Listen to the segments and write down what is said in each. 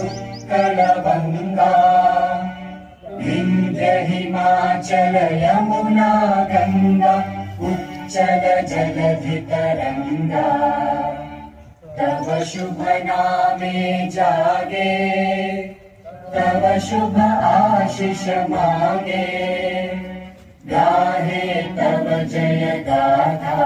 उत्कलवङ्गा विन्ध्य हिमाचल यमुना गङ्गा उच्चल जलधितरङ्गा तव शुभ नामे जागे तव शुभ आशिष मागे गाहे तव जय गाथा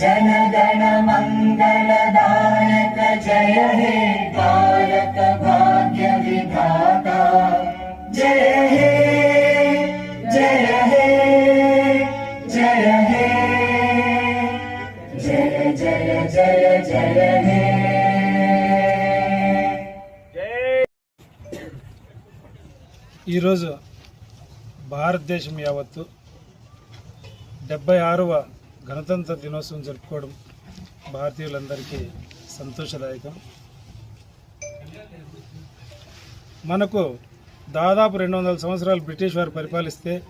जनगण मङ्गलदायक जय हे बालक भाग्य विधाता जय हे जय हे जय हे जय जय जय जय हे ఈరోజు భారతదేశం యావత్తు డెబ్బై ఆరవ గణతంత్ర దినోత్సవం జరుపుకోవడం భారతీయులందరికీ సంతోషదాయకం. మనకు దాదాపు రెండు వందల సంవత్సరాలు బ్రిటిష్ వారు పరిపాలిస్తే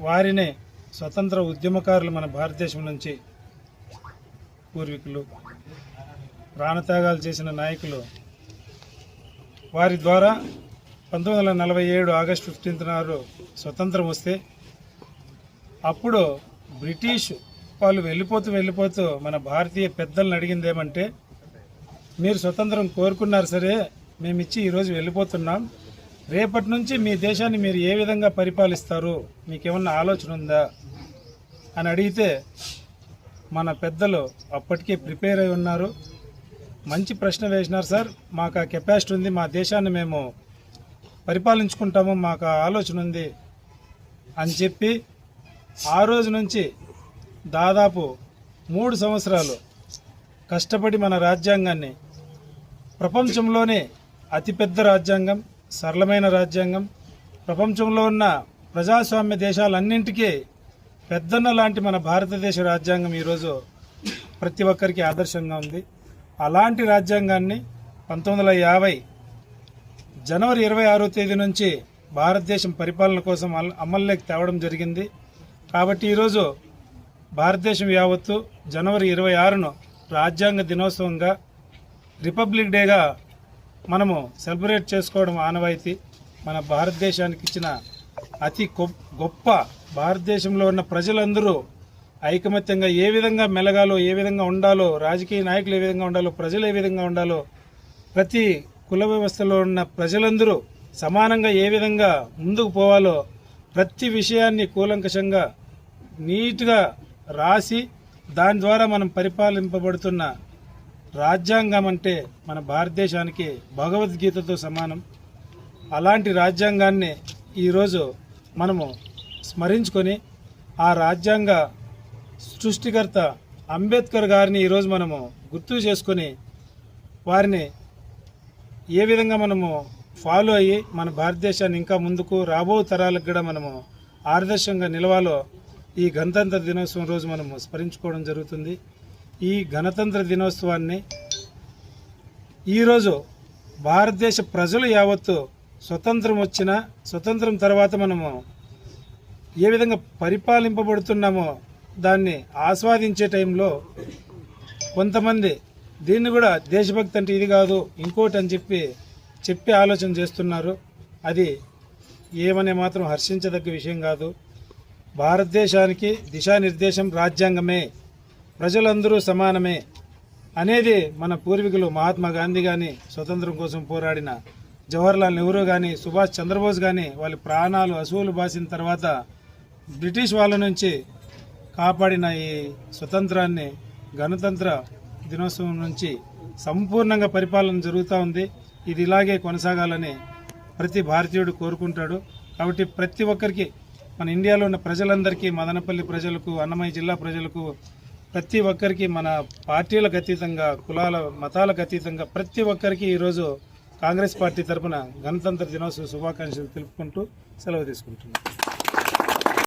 వారిని స్వతంత్ర ఉద్యమకారులు మన భారతదేశం నుంచి పూర్వీకులు ప్రాణత్యాగాలు చేసిన నాయకులు. వారి ద్వారా పంతొమ్మిది వందల నలభై ఏడు ఆగస్టు ఫిఫ్టీన్త్ నాడు స్వతంత్రం వస్తే అప్పుడు బ్రిటిష్ వాళ్ళు వెళ్ళిపోతూ వెళ్ళిపోతూ మన భారతీయ పెద్దలను అడిగింది ఏమంటే మీరు స్వతంత్రం కోరుకున్నారు సరే మేము ఇచ్చి ఈరోజు వెళ్ళిపోతున్నాం. రేపటి నుంచి మీ దేశాన్ని మీరు ఏ విధంగా పరిపాలిస్తారు? మీకేమన్నా ఆలోచన ఉందా? అని అడిగితే మన పెద్దలు అప్పటికే ప్రిపేర్ అయి ఉన్నారు. మంచి ప్రశ్న వేసినారు సార్. మాకు ఆ కెపాసిటీ ఉంది మా దేశాన్ని మేము పరిపాలించుకుంటాము మాకు ఆలోచన ఉంది అని చెప్పి ఆ రోజు నుంచి దాదాపు మూడు సంవత్సరాలు కష్టపడి మన రాజ్యాంగాన్ని ప్రపంచంలోనే అతిపెద్ద రాజ్యాంగం సరళమైన రాజ్యాంగం. ప్రపంచంలో ఉన్న ప్రజాస్వామ్య దేశాలన్నింటికీ పెద్దన్న లాంటి మన భారతదేశ రాజ్యాంగం ఈరోజు ప్రతి ఒక్కరికి ఆదర్శంగా ఉంది. అలాంటి రాజ్యాంగాన్ని పంతొమ్మిది వందల యాభై జనవరి ఇరవై ఆరో తేదీ నుంచి భారతదేశం పరిపాలన కోసం అమల్లోకి తేవడం జరిగింది. కాబట్టి ఈరోజు భారతదేశం యావత్తు జనవరి ఇరవై ఆరును రాజ్యాంగ దినోత్సవంగా రిపబ్లిక్ డేగా మనము సెలబ్రేట్ చేసుకోవడం ఆనవాయితీ. మన భారతదేశానికి ఇచ్చిన అతి గొప్ప భారతదేశంలో ఉన్న ప్రజలందరూ ఐకమత్యంగా ఏ విధంగా మెలగాలో ఏ విధంగా ఉండాలో రాజకీయ నాయకులు ఏ విధంగా ఉండాలో ప్రజలు ఏ విధంగా ఉండాలో ప్రతి కుల వ్యవస్థలో ఉన్న ప్రజలందరూ సమానంగా ఏ విధంగా ముందుకు పోవాలో ప్రతి విషయాన్ని కూలంకషంగా నీట్గా రాసి దాని ద్వారా మనం పరిపాలింపబడుతున్న రాజ్యాంగం అంటే మన భారతదేశానికి భగవద్గీతతో సమానం. అలాంటి రాజ్యాంగాన్ని ఈరోజు మనము స్మరించుకొని ఆ రాజ్యాంగ సృష్టికర్త అంబేద్కర్ గారిని ఈరోజు మనము గుర్తు చేసుకొని వారిని ఏ విధంగా మనము ఫాలో అయ్యి మన భారతదేశాన్ని ఇంకా ముందుకు రాబో తరాలకు కూడా మనము ఆదర్శంగా నిలవాలో ఈ గణతంత్ర దినోత్సవం రోజు మనము స్మరించుకోవడం జరుగుతుంది. ఈ గణతంత్ర దినోత్సవాన్ని ఈరోజు భారతదేశ ప్రజలు యావత్తు స్వతంత్రం వచ్చిన స్వతంత్రం తర్వాత మనము ఏ విధంగా పరిపాలింపబడుతున్నామో దాన్ని ఆస్వాదించే టైంలో కొంతమంది దీన్ని కూడా దేశభక్తి అంటే ఇది కాదు ఇంకోటి అని చెప్పి చెప్పి ఆలోచన చేస్తున్నారు. అది ఏమనే మాత్రం హర్షించదగ్గ విషయం కాదు. భారతదేశానికి దిశానిర్దేశం రాజ్యాంగమే ప్రజలందరూ సమానమే అనేది మన పూర్వీకులు మహాత్మా గాంధీ కానీ స్వతంత్రం కోసం పోరాడిన జవహర్లాల్ నెహ్రూ కానీ సుభాష్ చంద్రబోస్ కానీ వాళ్ళ ప్రాణాలు అసువులు బాసిన తర్వాత బ్రిటిష్ వాళ్ళ నుంచి కాపాడిన ఈ స్వతంత్రాన్ని గణతంత్ర దినోత్సవం నుంచి సంపూర్ణంగా పరిపాలన జరుగుతూ ఉంది. ఇది ఇలాగే కొనసాగాలని ప్రతి భారతీయుడు కోరుకుంటాడు. కాబట్టి ప్రతి ఒక్కరికి మన ఇండియాలో ఉన్న ప్రజలందరికీ మదనపల్లి ప్రజలకు అన్నమయ్య జిల్లా ప్రజలకు ప్రతి ఒక్కరికి మన పార్టీలకు అతీతంగా కులాల మతాలకు అతీతంగా ప్రతి ఒక్కరికి ఈరోజు కాంగ్రెస్ పార్టీ తరపున గణతంత్ర దినోత్సవ శుభాకాంక్షలు తెలుపుకుంటూ సెలవు తీసుకుంటున్నాను